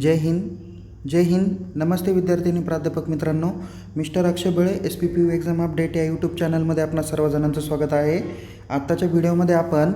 जय हिंद. जय हिंद. नमस्ते विद्यार्थिनी प्राध्यापक मित्रांनो. Mister Akshay Bale S P P U exam update या यूट्यूब चॅनलमध्ये आपणा सर्वजणांचं स्वागत आहे. आत्ताच्या व्हिडिओमध्ये आपण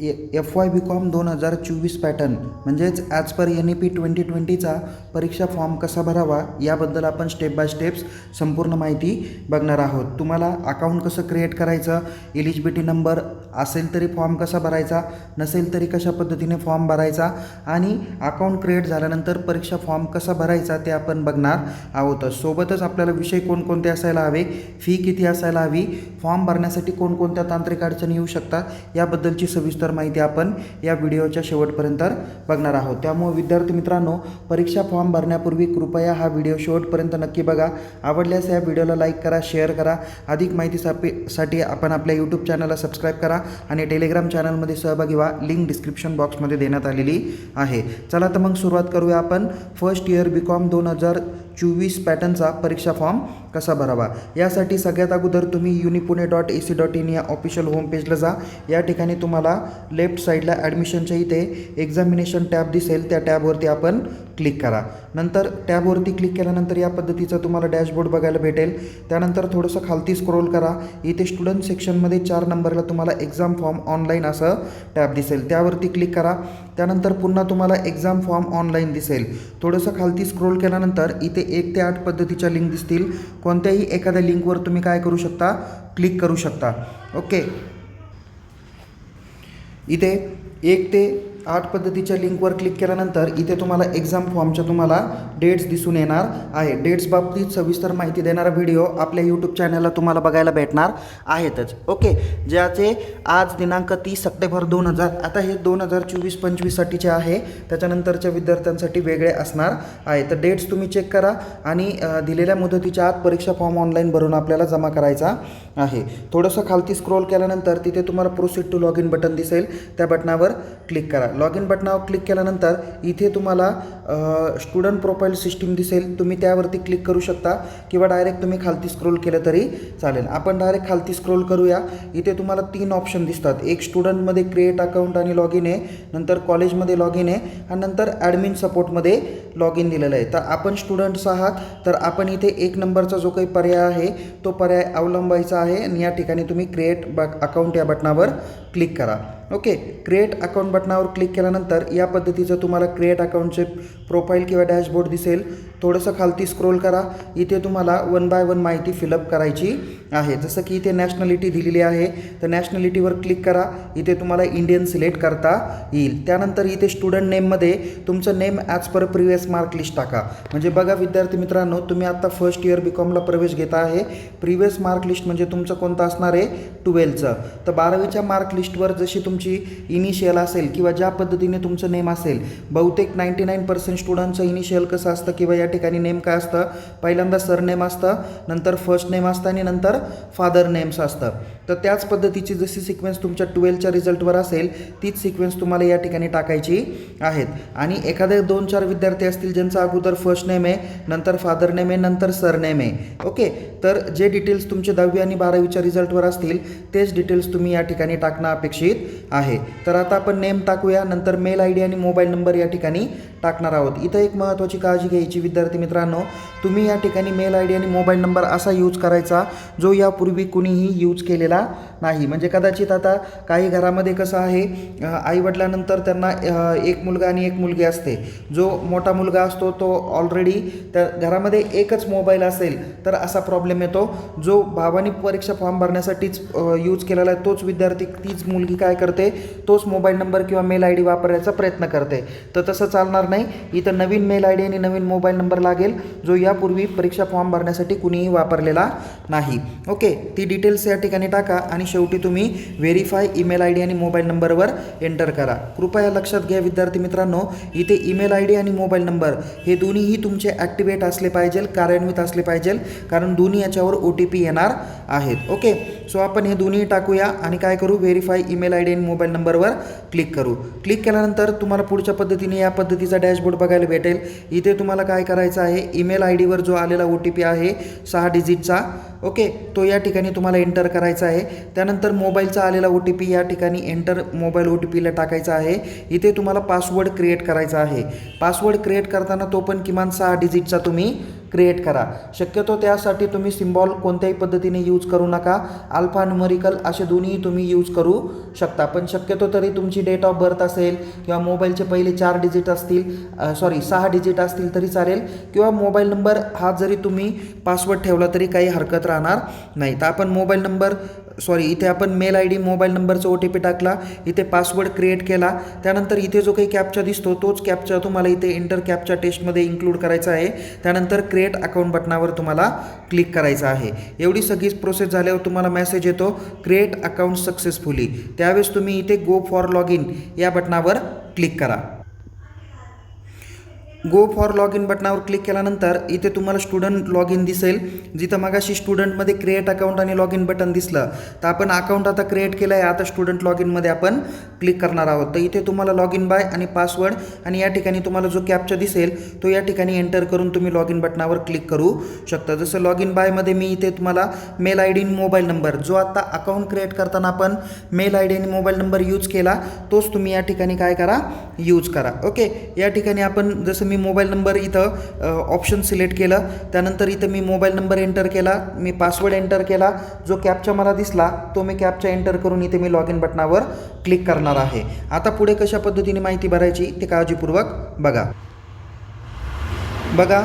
एफ वाय बी कॉम दोन हजार चोवीस पॅटर्न म्हणजेच as per N E P twenty ट्वेंटीचा परीक्षा फॉर्म कसा भरावा याबद्दल आपण स्टेप बाय स्टेप्स संपूर्ण माहिती बघणार आहोत. तुम्हाला अकाउंट कसं क्रिएट करायचं एलिजिबिलिटी नंबर असेल तरी फॉर्म कसा भरायचा नसेल तरी कशा पद्धतीने फॉर्म भरायचा आणि अकाउंट क्रिएट झाल्यानंतर परीक्षा फॉर्म कसा भरायचा ते आपण बघणार आहोत. सोबतच आपल्याला विषय कोणकोणते असायला हवे फी किती असायला हवी फॉर्म भरण्यासाठी कोणकोणत्या तांत्रिक अडचणी येऊ शकतात याबद्दलची सविस्तर माहिती आपण या व्हिडिओच्या शेवटपर्यंत बघणार आहोत. त्यामुळे विद्यार्थी मित्रांनो परीक्षा फॉर्म भरण्यापूर्वी कृपया हा व्हिडिओ शेवटपर्यंत नक्की बघा. आवडल्यास या व्हिडिओला लाईक करा शेअर करा. अधिक माहितीसाठी साठी आपण आपल्या यूट्यूब चॅनलला सबस्क्राईब करा आणि टेलिग्राम चॅनलमध्ये सहभागी व्हा. लिंक डिस्क्रिप्शन बॉक्समध्ये देण्यात आलेली आहे. चला तर मग सुरुवात करूया आपण. फर्स्ट इयर बी कॉम दोन हजार चोवीस पॅटर्नचा परीक्षा फॉर्म कसा भरावा? यासाठी सगळ्यात अगोदर तुम्ही unipune dot A C dot in या ऑफिशियल होम पेजला जा. या ठिकाणी तुम्हाला लेफ्ट साईडला ॲडमिशनच्या इथे एक्झामिनेशन टॅब दिसेल. त्या टॅबवरती आपण क्लिक करा. नंतर टॅबवरती क्लिक केल्यानंतर या पद्धतीचं तुम्हाला डॅशबोर्ड बघायला भेटेल. त्यानंतर थोडंसं खालती स्क्रोल करा. इथे स्टुडंट सेक्शनमध्ये चार नंबरला तुम्हाला एक्झाम फॉर्म ऑनलाईन असं टॅब दिसेल. त्यावरती क्लिक करा. त्यानंतर पुन्हा तुम्हाला एक्झाम फॉर्म ऑनलाईन दिसेल. थोडंसं खालती स्क्रोल केल्यानंतर इथे एक ते आठ पद्धतीच्या लिंक दिसतील. कोणत्याही एखाद्या लिंकवर तुम्ही काय करू शकता? क्लिक करू शकता. ओके इथे एक ते आठ पद्धतीच्या लिंकवर क्लिक केल्यानंतर इथे तुम्हाला एक्झाम फॉर्मच्या तुम्हाला डेट्स दिसून येणार आहे. डेट्स बाबतीत सविस्तर माहिती देणारा व्हिडिओ आपल्या यूट्यूब चॅनलला तुम्हाला बघायला भेटणार आहेतच. ओके? ज्याचे आज दिनांक तीस सप्टेंबर दोन हजार आता हे दोन हजार चोवीस पंचवीससाठीचे आहे. त्याच्यानंतरच्या विद्यार्थ्यांसाठी वेगळे असणार आहे. तर डेट्स तुम्ही चेक करा आणि दिलेल्या मुदतीच्या आत परीक्षा फॉर्म ऑनलाईन भरून आपल्याला जमा करायचा आहे. थोडंसं खालती स्क्रोल केल्यानंतर तिथे तुम्हाला proceed to log in button दिसेल. त्या बटनावर क्लिक करा. लॉग इन बटनावर क्लिक केल्यानंतर इथे तुम्हाला स्टुडंट प्रोफाईल सिस्टीम दिसेल. तुम्ही त्यावरती क्लिक करू शकता किंवा डायरेक्ट तुम्ही खालती स्क्रोल केलं तरी चालेल. आपण डायरेक्ट खालती स्क्रोल करूया. इथे तुम्हाला तीन ऑप्शन दिसतात. एक स्टुडंटमध्ये क्रिएट अकाउंट आणि लॉग इन आहे. नंतर कॉलेजमध्ये लॉग इन आहे. आणि नंतर ॲडमिन सपोर्टमध्ये लॉग इन दिलेलं आहे. तर आपण स्टुडंट्स आहात. तर आपण इथे एक नंबरचा जो काही पर्याय आहे तो पर्याय अवलंबायचा आहे. आणि या ठिकाणी तुम्ही क्रिएट ब अकाउंट या बटनावर क्लिक करा. ओके क्रिएट अकाउंट बटनावर क्लिक केल्यानंतर या पद्धतीचं तुम्हाला क्रिएट अकाउंटचे प्रोफाईल किंवा डॅशबोर्ड दिसेल. थोडंसं खालती स्क्रोल करा. इथे तुम्हाला वन बाय वन माहिती फिलअप करायची आहे. जसं की इथे नॅशनॅलिटी दिलेली आहे तर नॅशनॅलिटीवर क्लिक करा. इथे तुम्हाला इंडियन सिलेक्ट करता येईल. त्यानंतर इथे स्टुडंट नेममध्ये तुमचं name as per previous mark list टाका. म्हणजे बघा विद्यार्थी मित्रांनो तुम्ही आत्ता फर्स्ट इयर बी कॉमला प्रवेश घेता आहे. प्रिवियस मार्क लिस्ट म्हणजे तुमचं कोणतं असणार आहे? ट्वेल्थचं तर बारावीच्या मार्क लिस्टवर जशी तुमची इनिशियल असेल किंवा ज्या पद्धतीने तुमचं नेम असेल बहुतेक नाईंटी नाईन पर्सेंट स्टुडंटचं इनिशियल कसं असतं किंवा या ठिकाणी नेम काय असतं? पहिल्यांदा सरनेम असतं नंतर फर्स्ट नेम असतं आणि नंतर फादर नेम्स असतं. तर त्याच पद्धतीची जशी सिक्वेन्स तुमच्या ट्वेल्थच्या रिझल्टवर असेल तीच सिक्वेन्स तुम्हाला या ठिकाणी टाकायची आहेत. आणि एखादे दोन चार विद्यार्थी असतील ज्यांचा अगोदर फर्स्ट नेम आहे नंतर फादर नेम आहे नंतर सरनेम आहे. ओके? तर जे डिटेल्स तुमचे दहावी आणि बारावीच्या रिझल्टवर असतील तेच डिटेल्स तुम्ही या ठिकाणी टाकणं अपेक्षित आहे. तर आता आपण नेम टाकूया नंतर मेल आय डी आणि मोबाईल नंबर या ठिकाणी टाकणार आहोत. इथं एक महत्त्वाची काळजी घ्यायची विद्यार्थी मित्रांनो तुम्ही या ठिकाणी मेल आय डी आणि मोबाईल नंबर असा यूज करायचा जो यापूर्वी कुणीही यूज केलेला नाही. म्हणजे कदाचित आता काही घरामध्ये कसं आहे आईवडिलानंतर त्यांना एक मुलगा आणि एक मुलगी असते. जो मोठा मुलगा असतो तो ऑलरेडी त्या घरामध्ये एकच मोबाईल असेल तर असा प्रॉब्लेम येतो. जो भावानी परीक्षा फॉर्म भरण्यासाठीच यूज केलेला आहे तोच विद्यार्थी तीच मुलगी काय करते तोच मोबाईल नंबर किंवा मेल आय डी वापरण्याचा प्रयत्न करते. तर तसं चालणार नाही. इथं नवीन मेल आय डी आणि नवीन मोबाईल नंबर लागेल जो यापूर्वी परीक्षा फॉर्म भरण्यासाठी कुणीही वापरलेला नाही. ओके ती डिटेल्स या ठिकाणी टाका आणि शेवटी तुम्ही व्हेरीफाय ईमेल आय डी आणि मोबाईल नंबरवर एंटर करा. कृपया लक्षात घ्या विद्यार्थी मित्रांनो इथे ईमेल आय डी आणि मोबाईल नंबर हे दोन्हीही तुमचे ॲक्टिवेट असले पाहिजे कार्यान्वित असले पाहिजे कारण दोन्ही याच्यावर ओ टी पी येणार आहेत. ओके सो आपण हे दोन्ही टाकूया आणि काय करू? व्हेरीफाय ईमेल आय डी आणि मोबाईल नंबरवर क्लिक करू. क्लिक केल्यानंतर तुम्हाला पुढच्या पद्धतीने या पद्धतीचा डॅशबोर्ड बघायला भेटेल. इथे तुम्हाला काय करायचं आहे? ईमेल आय डीवर जो आलेला ओ टी पी आहे सहा डिजिटचा ओके तो या ठिकाणी तुम्हाला एंटर करायचा आहे. त्यानंतर मोबाईलचा आलेला ओ टी पी या ठिकाणी एंटर मोबाईल ओ टी पीला टाकायचा आहे. इथे तुम्हाला पासवर्ड क्रिएट करायचा आहे. पासवर्ड क्रिएट करताना तो पण किमान सहा डिजिटचा तुम्ही क्रिएट करा. शक्यतो त्यासाठी तुम्ही सिम्बॉल कोणत्याही पद्धतीने यूज करू नका. अल्फा न्युमरिकल असे दोन्ही तुम्ही यूज करू शकता. पण शक्यतो तरी तुमची डेट ऑफ बर्थ असेल किंवा मोबाईलचे पहिले चार डिजिट असतील सॉरी सहा डिजिट असतील तरी चालेल. किंवा मोबाईल नंबर हा जरी तुम्ही पासवर्ड ठेवला तरी काही हरकत राहणार नाही. तर आपण मोबाईल नंबर सॉरी इथे आपण मेल आय डी मोबाईल नंबरचा ओ टी पी टाकला इथे पासवर्ड क्रिएट केला. त्यानंतर इथे जो काही कॅपचा दिसतो तोच कॅपचा तुम्हाला इथे एंटर कॅपच्या टेस्टमध्ये इन्क्लूड करायचा आहे. त्यानंतर क्रिएट अकाउंट बटनावर तुम्हाला क्लिक करायचं आहे. एवढी सगळीच प्रोसेस झाल्यावर तुम्हाला मेसेज येतो क्रिएट अकाउंट सक्सेसफुली त्यावेळेस तुम्ही इथे गो फॉर लॉग इन या बटनावर क्लिक करा. गो फॉर लॉग इन बटनावर क्लिक केल्यानंतर इथे तुम्हाला स्टुडंट लॉग इन दिसेल. जिथं मगाशी स्टुडंटमध्ये क्रिएट अकाउंट आणि लॉग इन बटन दिसलं. तर आपण अकाउंट आता क्रिएट केलं आहे आता स्टुडंट लॉग इनमध्ये आपण क्लिक करणार आहोत. तर इथे तुम्हाला लॉग इन बाय आणि पासवर्ड आणि या ठिकाणी तुम्हाला जो कॅपचा दिसेल तो या ठिकाणी एंटर करून तुम्ही लॉग इन बटनावर क्लिक करू शकता. जसं लॉग इन बायमध्ये मी इथे तुम्हाला मेल आय डी आणि मोबाईल नंबर जो आता अकाउंट क्रिएट करताना आपण मेल आय डी आणि मोबाईल नंबर यूज केला तोच तुम्ही या ठिकाणी काय करा? यूज करा. ओके या ठिकाणी आपण जसं मी मोबाईल नंबर इथं ऑप्शन सिलेक्ट केलं. त्यानंतर इथं मी मोबाईल नंबर एंटर केला. मी पासवर्ड एंटर केला. जो कॅपचा मला दिसला तो मी कॅपचा एंटर करून इथे मी लॉग इन बटनावर क्लिक करणार आहे. आता पुढे कशा पद्धतीने माहिती भरायची ते काळजीपूर्वक बघा. बघा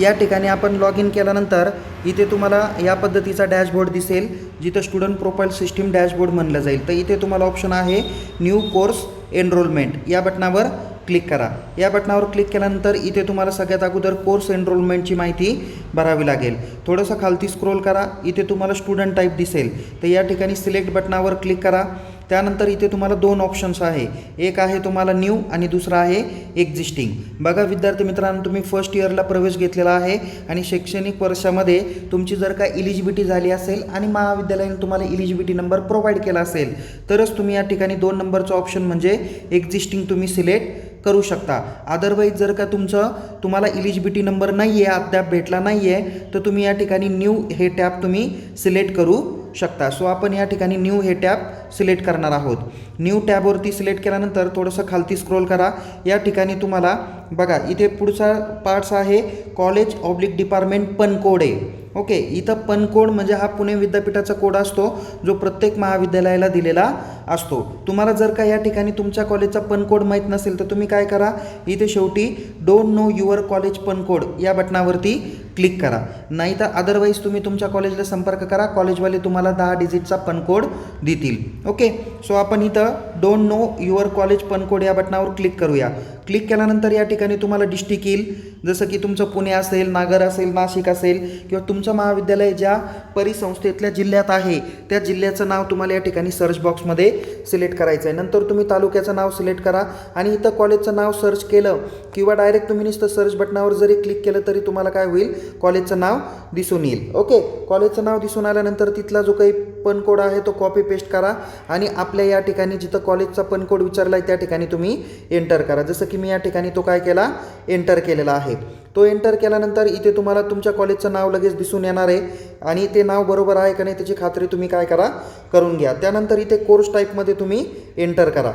या ठिकाणी आपण लॉग इन केल्यानंतर इथे तुम्हाला या पद्धतीचा डॅशबोर्ड दिसेल जिथं स्टुडंट प्रोफाईल सिस्टीम डॅशबोर्ड म्हणलं जाईल. तर इथे तुम्हाला ऑप्शन आहे न्यू कोर्स एनरोलमेंट या बटनावर क्लिक करा. या बटनावर क्लिक केल्यानंतर इथे तुम्हाला सगळ्यात अगोदर कोर्स एनरोलमेंटची माहिती भरावी लागेल. थोडंसं खालती स्क्रोल करा इथे तुम्हाला स्टुडंट टाईप दिसेल. तर या ठिकाणी सिलेक्ट बटनावर क्लिक करा. त्यानंतर इथे तुम्हाला दोन ऑप्शन्स आहे. एक आहे तुम्हाला न्यू आणि दुसरा आहे एक्झिस्टिंग बघा विद्यार्थी मित्रांनो तुम्ही फर्स्ट इयरला प्रवेश घेतलेला आहे आणि शैक्षणिक वर्षामध्ये तुमची जर का इलिजिबिलिटी झाली असेल आणि महाविद्यालयाने तुम्हाला इलिजिबिलिटी नंबर प्रोव्हाइड केला असेल तरच तुम्ही या ठिकाणी दोन नंबरचं ऑप्शन म्हणजे एक्झिस्टिंग तुम्ही सिलेक्ट करू शकता. अदरवाईज जर का तुमचं तुम्हाला इलिजिबिलिटी नंबर नाही आहे अद्याप भेटला नाही आहे तर तुम्ही या ठिकाणी न्यू हे टॅब तुम्ही सिलेक्ट करू शकता. सो आपण या ठिकाणी न्यू हे टॅब सिलेक्ट करणार आहोत. न्यू टॅबवरती सिलेक्ट केल्यानंतर थोडंसं खालती स्क्रोल करा. या ठिकाणी तुम्हाला बघा इथे पुढचा पार्ट्स आहे कॉलेज ऑब्लिक डिपार्टमेंट पण कोड आहे ओके इथं पन कोड म्हणजे हा पुणे विद्यापीठाचा कोड असतो जो प्रत्येक महाविद्यालयाला दिलेला असतो. तुम्हाला जर का या ठिकाणी तुमच्या कॉलेजचा पन कोड माहीत नसेल तर तुम्ही काय करा इथे शेवटी don't know your college PUN code या बटनावरती क्लिक करा. नाहीतर अदरवाईज तुम्ही तुमच्या कॉलेजला संपर्क करा. कॉलेजवाले तुम्हाला दहा डिजिटचा पनकोड देतील. ओके सो आपण इथं don't know your college PUN code या बटनावर क्लिक करूया. क्लिक केल्यानंतर या ठिकाणी तुम्हाला डिस्ट्रिक्ट येईल. जसं की तुमचं पुणे असेल नागर असेल नाशिक असेल किंवा तुमचं महाविद्यालय ज्या परिसंस्थेतल्या जिल्ह्यात आहे त्या जिल्ह्याचं नाव तुम्हाला या ठिकाणी सर्च बॉक्समध्ये सिलेक्ट करायचं आहे नंतर तुम्ही तालुक्याचं नाव सिलेक्ट करा आणि इथं कॉलेजचं नाव सर्च केलं किंवा डायरेक्ट तुम्ही नुसतं सर्च बटनावर जरी क्लिक केलं तरी तुम्हाला काय होईल? कॉलेजचं नाव दिसून येईल. ओके कॉलेजचं नाव दिसून आल्यानंतर तिथला जो काही पन कोड आहे तो कॉपी पेस्ट करा आणि आपल्या या ठिकाणी जिथं कॉलेजचा पन कोड विचारला आहे त्या ठिकाणी तुम्ही एंटर करा. जसं की मी या ठिकाणी तो काय केला? एंटर केलेला आहे. तो एंटर केल्यानंतर इथे तुम्हाला तुमच्या कॉलेजचं नाव लगेच दिसून येणार आहे आणि ते नाव बरोबर आहे का नाही त्याची खात्री तुम्ही काय करा? करून घ्या. त्यानंतर इथे कोर्स टाईपमध्ये तुम्ही एंटर करा.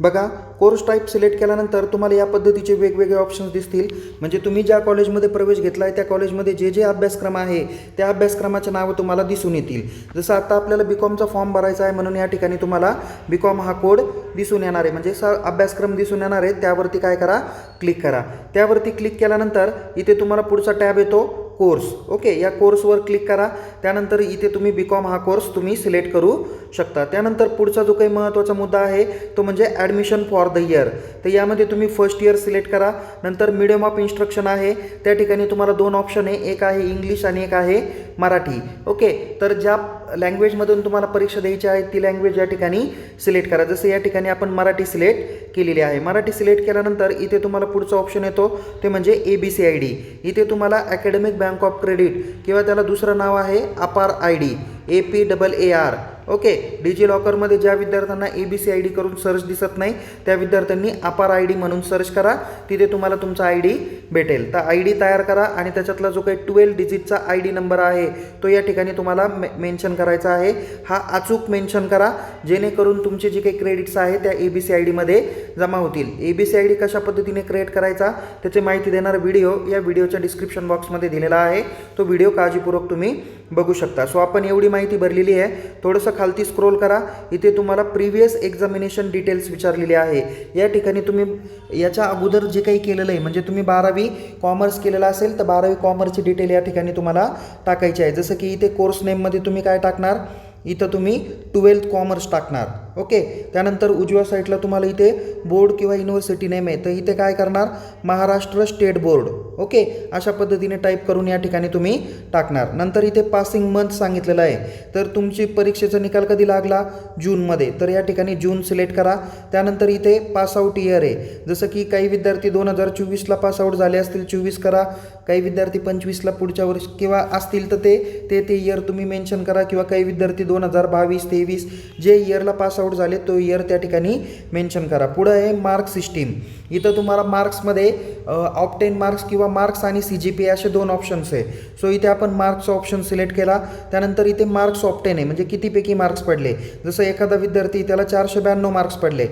बघा कोर्स टाईप सिलेक्ट केल्यानंतर तुम्हाला या पद्धतीचे वेगवेगळे ऑप्शन्स दिसतील. म्हणजे तुम्ही ज्या कॉलेजमध्ये प्रवेश घेतला आहे त्या कॉलेजमध्ये जे जे अभ्यासक्रम आहे त्या अभ्यासक्रमाचे नावं तुम्हाला दिसून येतील. जसं आता आपल्याला बी कॉमचा फॉर्म भरायचा आहे म्हणून या ठिकाणी तुम्हाला बी कॉम हा कोड दिसून येणार आहे. म्हणजे स अभ्यासक्रम दिसून येणार आहे. त्यावरती काय करा? क्लिक करा. त्यावरती क्लिक केल्यानंतर इथे तुम्हाला पुढचा टॅब येतो कोर्स ओके या कोर्सवर क्लिक करा. त्यानंतर इथे तुम्ही बी कॉम हा कोर्स तुम्ही सिलेक्ट करू शकता. त्यानंतर पुढचा जो काही महत्त्वाचा मुद्दा आहे तो म्हणजे ॲडमिशन फॉर द इयर तर यामध्ये तुम्ही फर्स्ट इयर सिलेक्ट करा. नंतर मिडियम ऑफ इन्स्ट्रक्शन आहे. त्या ठिकाणी तुम्हाला दोन ऑप्शन आहे. एक आहे इंग्लिश आणि एक आहे मराठी. ओके तर ज्या लँग्वेजमधून तुम्हाला परीक्षा द्यायची आहे ती लँग्वेज या ठिकाणी सिलेक्ट करा. जसं या ठिकाणी आपण मराठी सिलेक्ट केलेली आहे. मराठी सिलेक्ट केल्यानंतर इथे तुम्हाला पुढचा ऑप्शन येतो. ते म्हणजे A B C I D इथे तुम्हाला अकॅडमिक बँक ऑफ क्रेडिट किंवा त्याला दुसरं नाव आहे APAAR I D A P double A R okay डिजी लॉकरमध्ये ज्या विद्यार्थ्यांना A B C I D करून सर्च दिसत नाही त्या विद्यार्थ्यांनी अपार आय डी म्हणून सर्च करा तिथे तुम्हाला तुमचा आय डी भेटेल. तर आय डी तयार करा आणि त्याच्यातला जो काही ट्वेल्व डिजिटचा आय डी नंबर आहे तो या ठिकाणी तुम्हाला मे मेन्शन करायचा आहे. हा अचूक मेन्शन करा जेणेकरून तुमचे जे काही क्रेडिट्स आहे त्या ए बी सी आय डीमध्ये जमा होतील. A B C I D कशा पद्धतीने क्रिएट करायचा त्याची माहिती देणारा व्हिडिओ या व्हिडिओच्या डिस्क्रिप्शन बॉक्समध्ये दिलेला आहे. तो व्हिडिओ काळजीपूर्वक तुम्ही बघू शकता. सो आपण एवढी माहिती भरलेली आहे. थोडंसं खालती स्क्रोल करा. इथे तुम्हाला प्रिव्हियस एक्झामिनेशन डिटेल्स विचारलेली आहे. या ठिकाणी तुम्ही याच्या अगोदर जे काही केलेलं आहे म्हणजे तुम्ही बारावी कॉमर्स केलेलं असेल तर बारावी कॉमर्सची डिटेल या ठिकाणी तुम्हाला टाकायची आहे. जसं की इथे कोर्स नेममध्ये तुम्ही काय टाकणार? इथं तुम्ही ट्वेल्थ कॉमर्स टाकणार. ओके त्यानंतर उजव्या साईडला तुम्हाला इथे बोर्ड किंवा युनिव्हर्सिटी नेम आहे. तर इथे काय करणार? महाराष्ट्र स्टेट बोर्ड ओके अशा पद्धतीने टाईप करून या ठिकाणी तुम्ही टाकणार. नंतर इथे पासिंग मंथ सांगितलेलं आहे. तर तुमची परीक्षेचा निकाल कधी लागला? जूनमध्ये तर या ठिकाणी जून सिलेक्ट करा. त्यानंतर इथे पासआउट इयर आहे. जसं की काही विद्यार्थी दोन हजार चोवीसला पासआउट झाले असतील चोवीस करा. काही विद्यार्थी पंचवीसला पुढच्या वर्ष किंवा असतील तर ते ते ते इयर तुम्ही मेन्शन करा. किंवा काही विद्यार्थी दोन हजार बावीस तेवीस जे इयरला पासआउट झाले तो इयर त्या ठिकाणी मेन्शन करा. पुढं आहे मार्क सिस्टीम इथं तुम्हाला मार्क्समध्ये ऑप्टेन मार्क्स किंवा मार्क्स आणि सी जी पी असे दोन ऑप्शन्स आहे. सो इथे आपण मार्क्स ऑप्शन सिलेक्ट केला. त्यानंतर इथे मार्क्स ऑप्टेन आहे. म्हणजे कितीपैकी मार्क्स पडले? जसं एखादा विद्यार्थी त्याला चारशे ब्याण्णव मार्क्स पडले.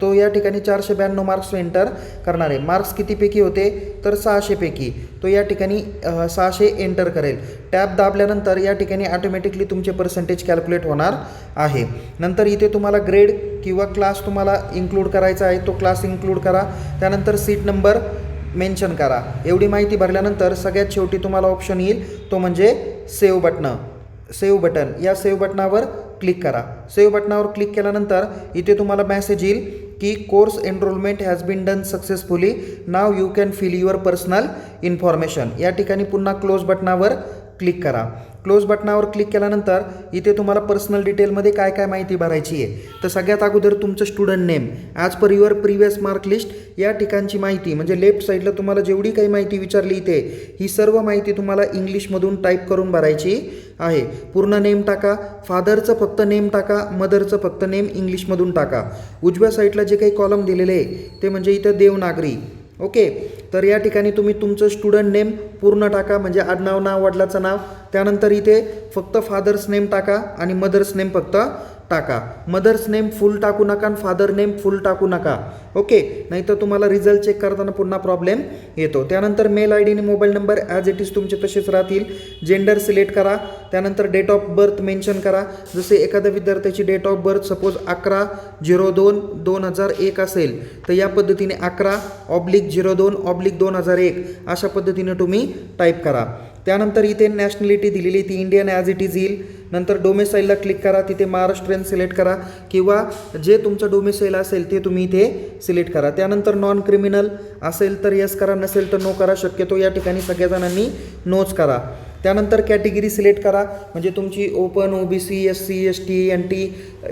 तो या ठिकाणी चारशे ब्याण्णव मार्क्स एंटर करणार आहे. मार्क्स कितीपैकी होते? तर सहाशेपैकी तो या ठिकाणी सहाशे एंटर करेल. टॅब दाबल्यानंतर या ठिकाणी ऑटोमॅटिकली तुमचे पर्सेंटेज कॅल्क्युलेट होणार आहे. नंतर इथे तुम्हाला ग्रेड किंवा क्लास तुम्हाला इन्क्लूड करायचा आहे तो क्लास इन्क्लूड करा. त्यानंतर सीट नंबर मेन्शन करा. एवढी माहिती भरल्यानंतर सगळ्यात शेवटी तुम्हाला ऑप्शन येईल तो म्हणजे सेव्ह बटन सेव्ह बटन या सेव्ह बटनावर क्लिक करा. सेव्ह बटनावर क्लिक केल्यानंतर इथे तुम्हाला मॅसेज येईल की course enrolment has been done successfully now you can fill your personal information या ठिकाणी पुन्हा क्लोज बटनावर क्लिक करा. क्लोज बटनावर क्लिक केल्यानंतर इथे तुम्हाला पर्सनल डिटेलमध्ये काय काय माहिती भरायची आहे. तर सगळ्यात अगोदर तुमचं student name as per your previous mark list या ठिकाणची माहिती म्हणजे लेफ्ट साईडला तुम्हाला जेवढी काही माहिती विचारली इथे ही सर्व माहिती तुम्हाला इंग्लिशमधून टाईप करून भरायची आहे. पूर्ण नेम टाका फादरचं फक्त नेम टाका मदरचं फक्त नेम इंग्लिशमधून टाका. उजव्या साईडला जे काही कॉलम दिलेले आहे ते म्हणजे इथं देवनागरी. ओके? तर या ठिकाणी तुम्ही तुमचं स्टुडंट नेम पूर्ण टाका म्हणजे आडनाव नाव वडिलाचं नाव. त्यानंतर इथे फक्त फादर्स नेम टाका आणि मदर्स नेम फक्त टाका. मदर्स नेम फुल टाकू नका आणि फादर नेम फुल टाकू नका. ओके नाहीतर तुम्हाला रिझल्ट चेक करताना पुन्हा प्रॉब्लेम येतो. त्यानंतर मेल आय डी आणि mobile number as it is तुमचे तसेच राहतील. जेंडर सिलेक्ट करा. त्यानंतर डेट ऑफ बर्थ मेन्शन करा. जसे एखाद्या विद्यार्थ्याची डेट ऑफ बर्थ सपोज अकरा झिरो दोन दोन हजार एक असेल तर या पद्धतीने अकरा ऑब्लिक झिरो दोन ऑब्लिक दोन हजार एक. अशा पद्धतीने तुम्ही टाईप करा. त्यानंतर इथे नॅशनॅलिटी दिलेली ती इंडियन ॲज इट इज येईल. नंतर डोमेसाईलला क्लिक करा. तिथे महाराष्ट्रीयन सिलेक्ट करा. किंवा जे तुमचं डोमेसाईल असेल ते तुम्ही इथे सिलेक्ट करा. त्यानंतर नॉन क्रिमिनल असेल तर यस करा. नसेल तर नो करा. शक्यतो या ठिकाणी सगळ्या जणांनी नोच करा. त्यानंतर कॅटेगरी सिलेक्ट करा. म्हणजे तुमची open O B C S C S T N T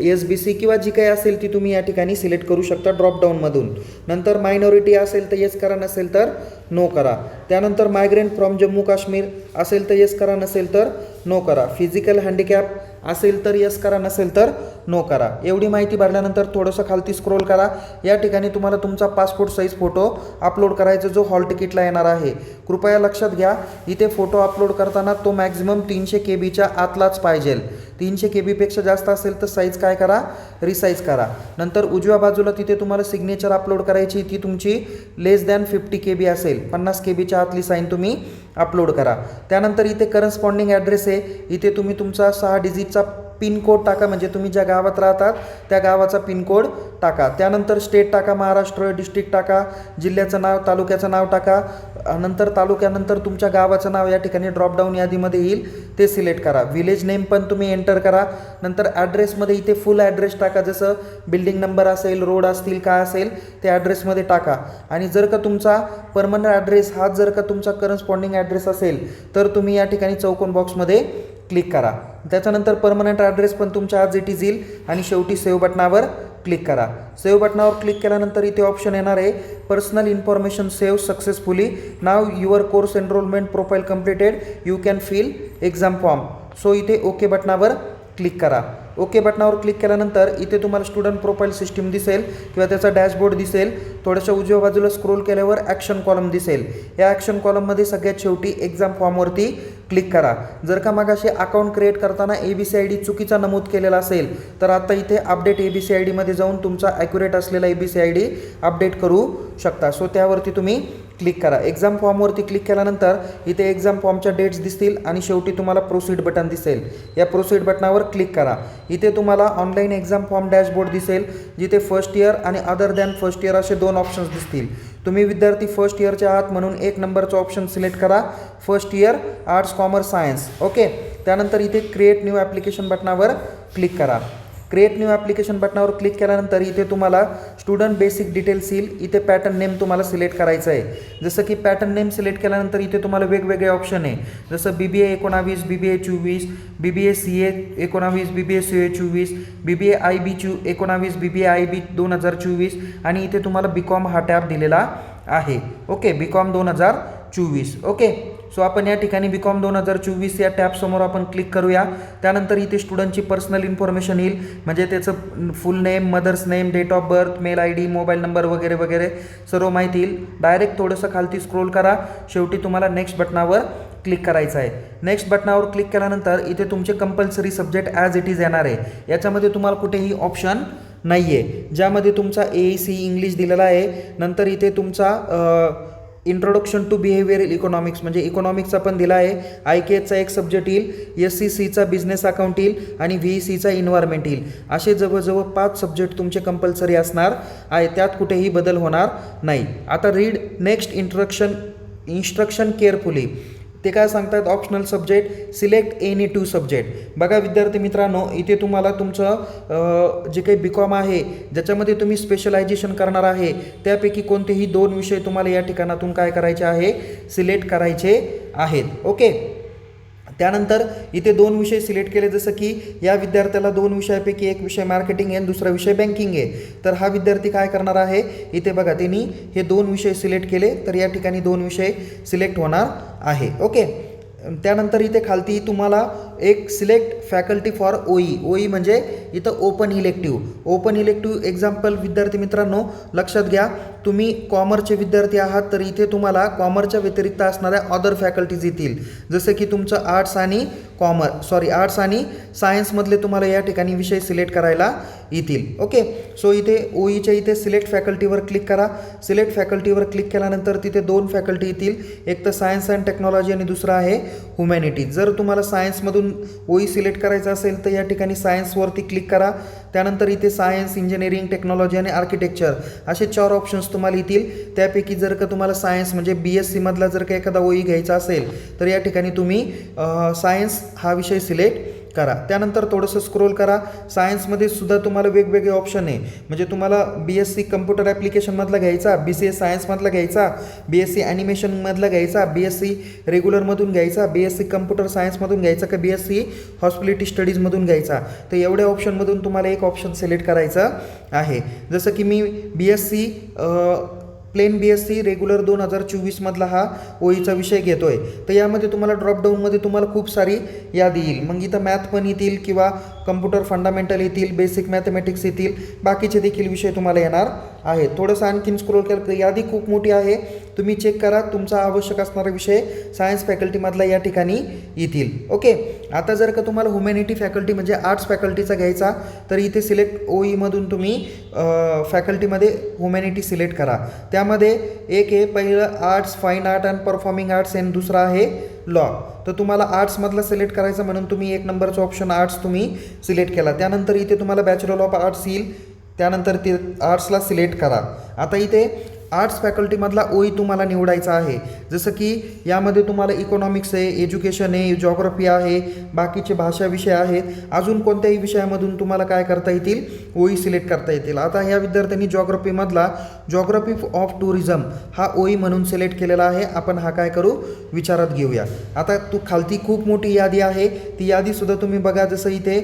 S B C किंवा जी काही असेल ती तुम्ही या ठिकाणी सिलेक्ट करू शकता ड्रॉपडाऊनमधून नंतर मायनॉरिटी असेल तर येस करा नसेल तर नो करा. त्यानंतर मायग्रेंट फ्रॉम जम्मू काश्मीर असेल तर येस करा नसेल तर नो करा. फिजिकल हँडिकॅप असेल तर यस करा नसेल तर नो करा. एवढी माहिती भरल्यानंतर थोडंसं खालती स्क्रोल करा. या ठिकाणी तुम्हाला तुमचा पासपोर्ट साईज फोटो अपलोड करायचा जो हॉल तिकीटला येणार आहे. कृपया लक्षात घ्या इथे फोटो अपलोड करताना तो मॅक्झिमम तीनशे के बीच्या आतलाच पाहिजे तीनशे के बीपेक्षा जास्त असेल तर साईज काय करा? रिसाईज करा. नंतर उजव्या बाजूला तिथे तुम्हाला सिग्नेचर अपलोड करायची ती तुमची less than fifty K B असेल. पन्नास के बीच्या आतली साईन तुम्ही अपलोड करा. त्यानंतर इथे करस्पॉन्डिंग ॲड्रेस आहे. इथे तुम्ही तुमचा सहा डिजिट डिजिटचा पिनकोड टाका म्हणजे तुम्ही ज्या गावात राहतात त्या गावाचा पिनकोड टाका. त्यानंतर स्टेट टाका महाराष्ट्र डिस्ट्रिक्ट टाका जिल्ह्याचं नाव तालुक्याचं नाव टाका. नंतर तालुक्यानंतर तुमच्या गावाचं नाव या ठिकाणी ड्रॉपडाऊन यादीमध्ये येईल ते सिलेक्ट करा. विलेज नेम पण तुम्ही एंटर करा. नंतर ॲड्रेसमध्ये इथे फुल ॲड्रेस टाका जसं बिल्डिंग नंबर असेल रोड असतील काय असेल ते ॲड्रेसमध्ये टाका. आणि जर का तुमचा परमनंट ॲड्रेस हा जर का तुमचा करस्पॉन्डिंग ॲड्रेस असेल तर तुम्ही या ठिकाणी चौकोन बॉक्समध्ये क्लिक करा. त्याच्यानंतर परमनंट ॲड्रेस पण तुमच्या आज इट इज येईल आणि शेवटी सेव्ह बटनावर क्लिक करा. सेव्ह बटनावर क्लिक केल्यानंतर इथे ऑप्शन येणार आहे personal information save successfully now your course enrolment profile completed you can fill exam form so इथे ओके बटनावर क्लिक करा. ओके बटनावर क्लिक केल्यानंतर इथे तुम्हाला स्टुडंट प्रोफाईल सिस्टीम दिसेल किंवा त्याचा डॅशबोर्ड दिसेल. थोड्याशा उजव्या बाजूला स्क्रोल केल्यावर ॲक्शन कॉलम दिसेल. या ॲक्शन कॉलममध्ये सगळ्यात शेवटी एक्झाम फॉर्मवरती क्लिक करा. जर का मागाशी अकाउंट क्रिएट करताना A B C I D चुकीचा नमूद केलेला असेल तर आता इथे update A B C I डीमध्ये जाऊन तुमचा ॲक्युरेट असलेला A B C I D update करू शकता. सो त्यावरती तुम्ही क्लिक करा. एक्झाम फॉर्मवरती क्लिक केल्यानंतर इथे एक्झाम फॉर्मच्या डेट्स दिसतील आणि शेवटी तुम्हाला प्रोसीड बटन दिसेल. या प्रोसीड बटनावर क्लिक करा. इथे तुम्हाला ऑनलाईन एक्झाम फॉर्म डॅशबोर्ड दिसेल जिथे फर्स्ट इयर आणि अदर दॅन फर्स्ट इयर असे दोन ऑप्शन्स दिसतील. तुम्ही विद्यार्थी फर्स्ट इयरचे आहात म्हणून एक नंबरचं ऑप्शन सिलेक्ट करा. First year arts commerce science okay त्यानंतर इथे क्रिएट न्यू ॲप्लिकेशन बटनावर क्लिक करा. क्रिएट न्यू ॲप्लिकेशन बटनावर क्लिक केल्यानंतर इथे तुम्हाला स्टुडंट बेसिक डिटेल्स येईल. इथे पॅटर्न नेम तुम्हाला सिलेक्ट करायचं आहे. जसं की पॅटर्न नेम सिलेक्ट केल्यानंतर इथे तुम्हाला वेगवेगळे ऑप्शन आहे. जसं बी बी ए एकोणावीस बी बी ए चोवीस बी बी ए सी ए एकोणावीस बी बी ए सी ए चोवीस बी बी ए आय बी चू एकोणावीस बी बी ए आय बी दोन हजार चोवीस आणि इथे तुम्हाला बी कॉम हा टॅब दिलेला आहे. ओके बी कॉम दोन हजार चोवीस. ओके सो आपण या ठिकाणी बी कॉम दोन हजार चोवीस या टॅबसमोर आपण क्लिक करूया. त्यानंतर इथे स्टुडंटची पर्सनल इन्फॉर्मेशन येईल. म्हणजे त्याचं full name mother's name date of birth mail I D mobile number वगैरे वगैरे सर्व माहिती येईल. डायरेक्ट थोडंसं खालती स्क्रोल करा. शेवटी तुम्हाला नेक्स्ट बटनावर क्लिक करायचं आहे. नेक्स्ट बटनावर क्लिक केल्यानंतर इथे तुमचे compulsory subject as it is येणार आहे. याच्यामध्ये तुम्हाला कुठेही ऑप्शन नाही आहे ज्यामध्ये तुमचा ए सी इंग्लिश दिलेला आहे. नंतर इथे तुमचा इंट्रोडक्शन टू बिहेवियरल इकॉनॉमिक्स म्हणजे इकॉनॉमिक्सचा पण दिला आहे. आय के एचा एक सब्जेक्ट येईल एस सी सीचा बिझनेस अकाउंट येईल आणि व्ही सीचा इन्व्हायरमेंट येईल. असे जवळजवळ पाच सब्जेक्ट तुमचे कंपल्सरी असणार आहे त्यात कुठेही बदल होणार नाही. आता read next instruction instruction carefully ते काय सांगतात optional subject select any two subject बघा विद्यार्थी मित्रांनो इथे तुम्हाला तुमचं जे काही बी कॉम आहे ज्याच्यामध्ये तुम्ही स्पेशलायझेशन करणार आहे त्यापैकी कोणतेही दोन विषय तुम्हाला या ठिकाणातून काय करायचे आहे? सिलेक्ट करायचे आहेत. ओके त्यानंतर इथे दोन विषय सिलेक्ट केले जसं की या विद्यार्थ्याला दोन विषयापैकी एक विषय मार्केटिंग आहे आणि दुसरा विषय बँकिंग आहे. तर हा विद्यार्थी काय करणार आहे? इथे बघा त्यांनी हे दोन विषय सिलेक्ट केले तर या ठिकाणी दोन विषय सिलेक्ट होणार आहे. ओके? त्यानंतर इथे खालती तुम्हाला एक सिलेक्ट फॅकल्टी फॉर ओई. ओई म्हणजे इथं open elective. Open elective example विद्यार्थी मित्रांनो लक्षात घ्या. तुम्ही कॉमर्सचे विद्यार्थी आहात तर इथे तुम्हाला कॉमर्सच्या व्यतिरिक्त असणाऱ्या अदर फॅकल्टीज येतील. जसं की तुमचं आर्ट्स आणि कॉमर्स सॉरी आर्ट्स आणि सायन्समधले तुम्हाला या ठिकाणी विषय सिलेक्ट करायला येतील. ओके सो इथे ओईच्या इथे सिलेक्ट फॅकल्टीवर क्लिक करा. सिलेक्ट फॅकल्टीवर क्लिक केल्यानंतर तिथे दोन फॅकल्टी येतील. एक तर सायन्स अँड टेक्नॉलॉजी आणि दुसरा आहे ह्युमॅनिटी जर तुम्हाला सायन्समधून ओई सिलेक्ट करायचं असेल तर या ठिकाणी सायन्सवरती क्लिक करा. त्यानंतर इथे सायन्स इंजिनिअरिंग टेक्नॉलॉजी आणि आर्किटेक्चर असे चार ऑप्शन्स तुम्हाला येतील. त्यापैकी जर का तुम्हाला सायन्स म्हणजे बी एस सीमधला जर का एखादा ओई घ्यायचा असेल तर या ठिकाणी तुम्ही सायन्स हा विषय सिलेक्ट करा. त्यानंतर थोडंसं स्क्रोल करा. सायन्समध्ये सुद्धा तुम्हाला वेगवेगळे ऑप्शन आहे. म्हणजे तुम्हाला बी एस सी कम्प्युटर ॲप्लिकेशनमधला घ्यायचा बी सी एस सायन्समधला घ्यायचा बी एस सी ॲनिमेशनमधला घ्यायचा बी एस सी रेग्युलरमधून घ्यायचा बी एस सी कम्प्युटर सायन्समधून घ्यायचा का बी एस सी हॉस्पिटॅलिटी स्टडीजमधून घ्यायचा? तर एवढ्या ऑप्शनमधून तुम्हाला एक ऑप्शन सिलेक्ट करायचं आहे. जसं की मी B S C plain B S C regular दोन हजार चोवीसमधला हा ओळीचा विषय घेतो आहे तर यामध्ये तुम्हाला ड्रॉपडाऊनमध्ये तुम्हाला खूप सारी यादी येईल. मग इथं मॅथ पण येतील किंवा कम्प्युटर फंडामेंटल येतील बेसिक मॅथमॅटिक्स येतील बाकीचे देखील विषय तुम्हाला येणार आहेत. थोडंसं आणखीन स्क्रोल केलं यादी खूप मोठी आहे. तुम्ही चेक करा तुमचा आवश्यक असणारा विषय सायन्स फॅकल्टीमधला या ठिकाणी येतील. ओके आता जर का तुम्हाला ह्युमॅनिटी फॅकल्टी म्हणजे आर्ट्स फॅकल्टीचा घ्यायचा तर इथे सिलेक्ट ओ ईमधून तुम्ही फॅकल्टीमध्ये ह्युमॅनिटी सिलेक्ट करा. त्यामध्ये एक आहे पहिलं arts fine art and performing arts and दुसरा आहे लॉ तर तुम्हाला आर्ट्समधला सिलेक्ट करायचं म्हणून तुम्ही एक नंबरचा ऑप्शन आर्ट्स तुम्ही सिलेक्ट केला. त्यानंतर इथे तुम्हाला बॅचलर ऑफ आर्ट्स येईल. त्यानंतर ते आर्ट्सला सिलेक्ट करा. आता इथे आर्ट्स फॅकल्टीमधला ओई तुम्हाला निवडायचा आहे. जसं की यामध्ये तुम्हाला इकॉनॉमिक्स आहे एज्युकेशन आहे जॉग्रफी आहे बाकीचे भाषा विषय आहेत. अजून कोणत्याही विषयामधून तुम्हाला काय करता येतील? ओई सिलेक्ट करता येतील. आता ह्या विद्यार्थ्यांनी जॉग्रफीमधला जॉग्रफी ऑफ टुरिझम हा ओई म्हणून सिलेक्ट केलेला आहे. आपण हा काय करू? विचारात घेऊया. आता तू खालती खूप मोठी यादी आहे. ती यादीसुद्धा तुम्ही बघा जसं इथे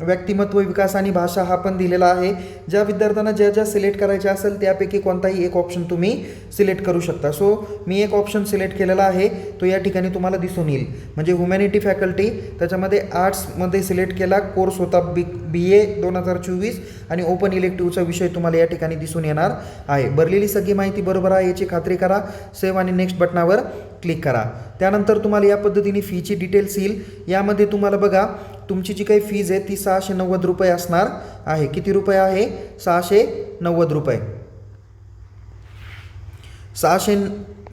व्यक्तिमत्व विकास आणि भाषा हा पण दिलेला आहे. ज्या विद्यार्थ्यांना ज्या ज्या सिलेक्ट करायच्या असेल त्यापैकी कोणताही एक ऑप्शन तुम्ही सिलेक्ट करू शकता. सो मी एक ऑप्शन सिलेक्ट केलेला आहे. तो या ठिकाणी तुम्हाला दिसून येईल. म्हणजे ह्युमॅनिटी फॅकल्टी त्याच्यामध्ये आर्ट्समध्ये सिलेक्ट केला कोर्स होता बी बी ए दोन हजार चोवीस आणि ओपन इलेक्टिव्हचा विषय तुम्हाला या ठिकाणी दिसून येणार आहे. भरलेली सगळी माहिती बरोबर आहे याची खात्री करा. सेव्ह आणि नेक्स्ट बटनावर क्लिक करा. त्यानंतर तुम्हाला या पद्धतीने फीची डिटेल्स येईल. यामध्ये तुम्हाला बघा तुमची जी काही फीज आहे ती सहाशे नव्वद रुपये असणार आहे. किती रुपये आहे? सहाशे नव्वद रुपये. सहाशे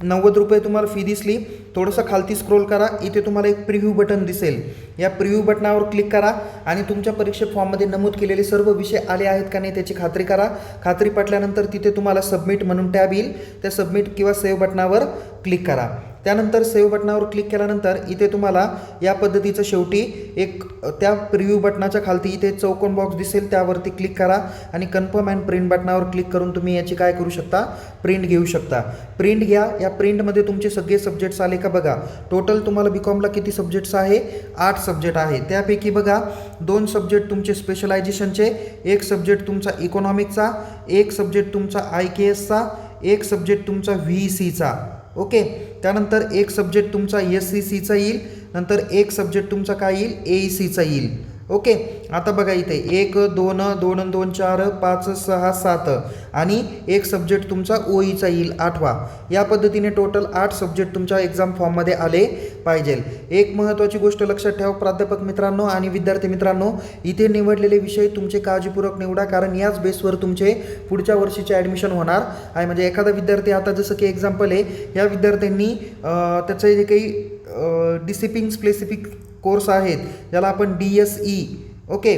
नव्वद रुपये तुम्हाला फी दिसली. थोडंसं खालती स्क्रोल करा. इथे तुम्हाला एक प्रिव्ह्यू बटन दिसेल. या प्रिव्ह्यू बटनावर क्लिक करा आणि तुमच्या परीक्षे फॉर्ममध्ये नमूद केलेले सर्व विषय आले आहेत का नाही त्याची खात्री करा. खात्री पटल्यानंतर तिथे तुम्हाला सबमिट म्हणून टॅब येईल. त्या सबमिट किंवा सेव्ह बटनावर क्लिक करा. त्यानंतर सेव्ह बटनावर क्लिक केल्यानंतर इथे तुम्हाला या पद्धतीचं शेवटी एक त्या प्रिव्ह्यू बटनाच्या खालती इथे चौकोन बॉक्स दिसेल त्यावरती क्लिक करा आणि कन्फर्म अँड प्रिंट बटनावर क्लिक करून तुम्ही याची काय करू शकता? प्रिंट घेऊ शकता. प्रिंट घ्या. या प्रिंटमध्ये तुमचे सगळे सब्जेक्ट्स आले का बघा. टोटल तुम्हाला बी कॉमला किती सब्जेक्ट्स आहे? आठ सब्जेक्ट आहे. त्यापैकी बघा दोन सब्जेक्ट तुमचे स्पेशलायझेशनचे एक सब्जेक्ट तुमचा इकॉनॉमिकचा एक सब्जेक्ट तुमचा आय के एसचा एक सब्जेक्ट तुमचा व्ही सीचा ओके त्यानंतर एक सब्जेक्ट तुमचा एस सी सीचा येईल नंतर एक सब्जेक्ट तुमचा काय येईल? ए ई सीचा येईल. ओके आता बघा इथे एक दोन दोन दोन चार पाच सहा सात आणि एक सब्जेक्ट तुमचा ओईचा येईल आठवा. या पद्धतीने टोटल आठ सब्जेक्ट तुमच्या एक्झाम फॉर्ममध्ये आले पाहिजे. एक महत्त्वाची गोष्ट लक्षात ठेवा प्राध्यापक मित्रांनो आणि विद्यार्थी मित्रांनो इथे निवडलेले विषय तुमचे काळजीपूर्वक निवडा कारण याच बेसवर तुमचे पुढच्या वर्षीचे ॲडमिशन होणार आहे. म्हणजे एखादा विद्यार्थी आता जसं की एक्झाम्पल आहे या विद्यार्थ्यांनी त्याचे जे काही डिसिपिंग स्पेसिफिक कोर्स आहेत. ज्याला आपण डी एस ई ओके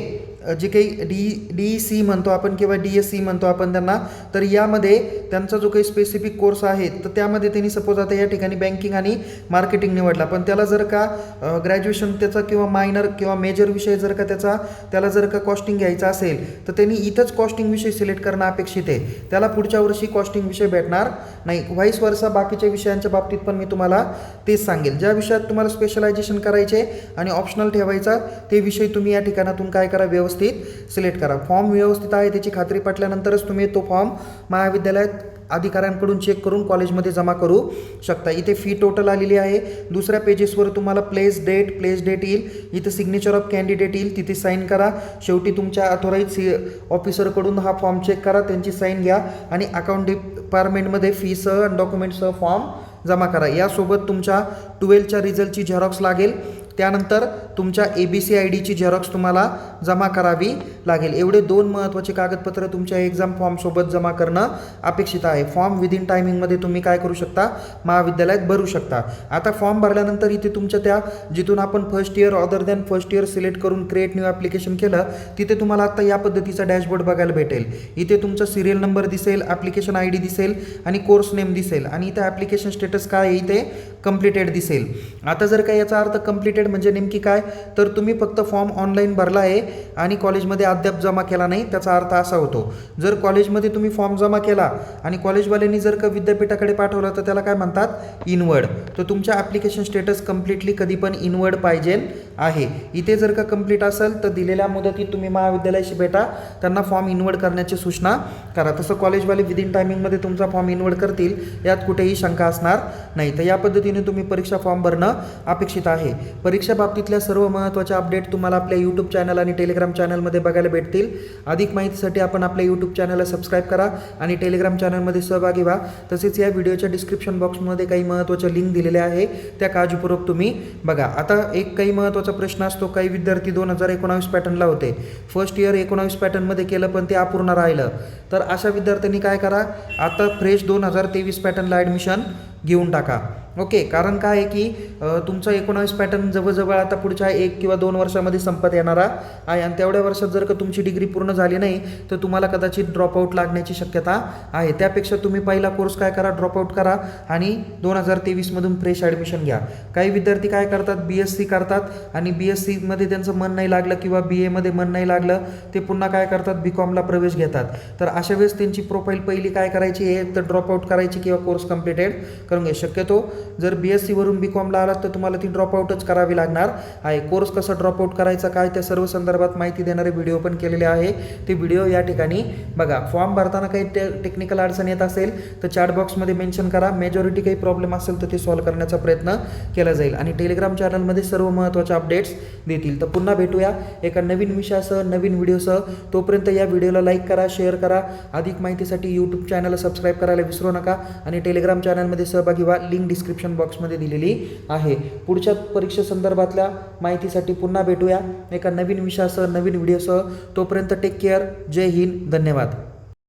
जे काही डी डी सी म्हणतो आपण किंवा डी एस सी म्हणतो आपण त्यांना तर यामध्ये त्यांचा जो काही स्पेसिफिक कोर्स आहे तर त्यामध्ये त्यांनी सपोज आता या ठिकाणी बँकिंग आणि मार्केटिंग निवडला. पण त्याला जर का ग्रॅज्युएशन त्याचा किंवा मायनर किंवा मेजर विषय जर का त्याचा त्याला जर का कॉस्टिंग घ्यायचा असेल तर त्यांनी इथंच कॉस्टिंग विषय सिलेक्ट करणं अपेक्षित आहे. त्याला पुढच्या वर्षी कॉस्टिंग विषय भेटणार नाही. व्हाईस वर्षा बाकीच्या विषयांच्या बाबतीत पण मी तुम्हाला तेच सांगेल. ज्या विषयात तुम्हाला स्पेशलायझेशन करायचे आणि ऑप्शनल ठेवायचा ते विषय तुम्ही या ठिकाणातून काय करा व्यवस्थित व्यवस्थित सिलेक्ट करा. फॉर्म व्यवस्थित आहे त्याची खात्री पटल्यानंतरच तुम्ही तो फॉर्म महाविद्यालयात अधिकाऱ्यांकडून चेक करून कॉलेजमध्ये जमा करू शकता. इथे फी टोटल आलेली आहे. दुसऱ्या पेजेसवर तुम्हाला प्लेस डेट प्लेस डेट येईल. इथे सिग्नेचर ऑफ कॅन्डिडेट येईल. तिथे साईन करा. शेवटी तुमच्या अथोराईज सी ऑफिसरकडून हा फॉर्म चेक करा. त्यांची साईन घ्या आणि अकाउंट डिपार्टमेंटमध्ये फीसह आणि डॉक्युमेंटसह फॉर्म जमा करा. यासोबत तुमच्या ट्वेल्थच्या रिझल्टची झेरॉक्स लागेल. त्यानंतर तुमच्या ए बी सी आय डीची झेरॉक्स तुम्हाला जमा करावी लागेल. एवढे दोन महत्त्वाचे कागदपत्र तुमच्या एक्झाम फॉर्मसोबत जमा करणं अपेक्षित आहे. फॉर्म विदिन टायमिंगमध्ये तुम्ही काय करू शकता? महाविद्यालयात भरू शकता. आता फॉर्म भरल्यानंतर इथे तुमच्या त्या जिथून आपण first year other than first year select करून क्रिएट न्यू ॲप्लिकेशन केलं तिथे तुम्हाला आता या पद्धतीचा डॅशबोर्ड बघायला भेटेल. इथे तुमचा सिरियल नंबर दिसेल ॲप्लिकेशन आय डी दिसेल आणि कोर्स नेम दिसेल. आणि इथे ॲप्लिकेशन स्टेटस काय आहे? इथे कम्प्लिटेड दिसेल. आता जर काय याचा अर्थ कम्प्लिटेड म्हणजे नेमकी काय? तर तुम्ही फक्त फॉर्म ऑनलाईन भरला आहे आणि कॉलेजमध्ये अद्याप जमा केला नाही त्याचा अर्थ असा होतो. जर कॉलेजमध्ये तुम्ही फॉर्म जमा केला आणि कॉलेजवाल्यांनी जर का विद्यापीठाकडे पाठवलं तर त्याला काय म्हणतात? इनवर्ड तर तुमच्या ॲप्लिकेशन स्टेटस कम्प्लिटली कधी पण इनवर्ड पाहिजे आहे. इथे जर का कंप्लीट असेल तर दिलेल्या मुदतीत तुम्ही महाविद्यालयाशी भेटा. त्यांना फॉर्म इनवर्ड करण्याची सूचना करा. तसं कॉलेजवाले विदिन टायमिंगमध्ये तुमचा फॉर्म इनवर्ड करतील यात कुठेही शंका असणार नाही. तर या पद्धतीने तुम्ही परीक्षा फॉर्म भरणं अपेक्षित आहे. परीक्षा बाबतीतल्या सर्व महत्त्वाच्या अपडेट तुम्हाला आपल्या यूट्यूब चॅनल आणि टेलिग्राम चॅनलमध्ये बघायला भेटतील. अधिक माहितीसाठी आपण आपल्या यूट्यूब चॅनलला सबस्क्राईब करा आणि टेलिग्राम चॅनलमध्ये सहभागी व्हा. तसेच या व्हिडिओच्या डिस्क्रिप्शन बॉक्समध्ये काही महत्त्वाच्या लिंक दिलेल्या आहे त्या काळजीपूर्वक तुम्ही बघा. आता एक काही महत्त्वाचा प्रश्न असतो काही विद्यार्थी दोन हजार एकोणावीस पॅटर्नला होते. फर्स्ट इयर एकोणावीस पॅटर्नमध्ये केलं पण ते अपूर्ण राहिलं. तर अशा विद्यार्थ्यांनी काय करा आता फ्रेश दोन हजार तेवीस पॅटर्नला ॲडमिशन घेऊन टाका. ओके कारण काय आहे की तुमचा एकोणावीस पॅटर्न जवळजवळ आता पुढच्या एक किंवा दोन वर्षामध्ये संपत येणारा आहे. आणि तेवढ्या वर्षात जर का तुमची डिग्री पूर्ण झाली नाही तर तुम्हाला कदाचित ड्रॉपआउट लागण्याची शक्यता आहे. त्यापेक्षा तुम्ही पहिला कोर्स काय करा ड्रॉपआउट करा आणि दोन हजार तेवीसमधून फ्रेश ॲडमिशन घ्या. काही विद्यार्थी काय करतात बी एस सी करतात आणि बी एस सीमध्ये त्यांचं मन नाही लागलं किंवा बी एमध्ये मन नाही लागलं ते पुन्हा काय करतात बी कॉमला प्रवेश घेतात. तर अशा वेळेस त्यांची प्रोफाईल पहिली काय करायची आहे तर ड्रॉपआउट करायची किंवा कोर्स कम्प्लिटेड करून घ्या. शक्यतो जर बी एस सीवरून बी कॉमला आलात तर तुम्हाला ती ड्रॉपआउटच करावी लागणार आहे. कोर्स कसा ड्रॉपआउट करायचा काय त्या सर्व संदर्भात माहिती देणारे व्हिडिओ पण केलेले आहे. ते व्हिडिओ या ठिकाणी बघा. फॉर्म भरताना काही टे टेक्निकल अडचण येत असेल तर चॅट बॉक्समध्ये मेन्शन करा. मेजॉरिटी काही प्रॉब्लेम असेल तर ते सॉल्व्ह करण्याचा प्रयत्न केला जाईल. आणि टेलिग्राम चॅनलमध्ये सर्व महत्त्वाचे अपडेट्स देतील. तर पुन्हा भेटूया एका नवीन विषयासह नवीन व्हिडिओसह तोपर्यंत या व्हिडिओला लाईक करा शेअर करा. अधिक माहितीसाठी यूट्यूब चॅनलला सबस्क्राईब करायला विसरू नका. आणि टेलिग्राम चॅनलमध्ये सहभागी व्हा. लिंक डिस्क्रिप्शन बॉक्समध्ये दिलेली आहे. पुढच्या परीक्षे संदर्भातल्या माहितीसाठी पुन्हा भेटूया. एका नवीन विषयासह नवीन व्हिडिओसह तोपर्यंत टेक केअर जय हिंद. धन्यवाद.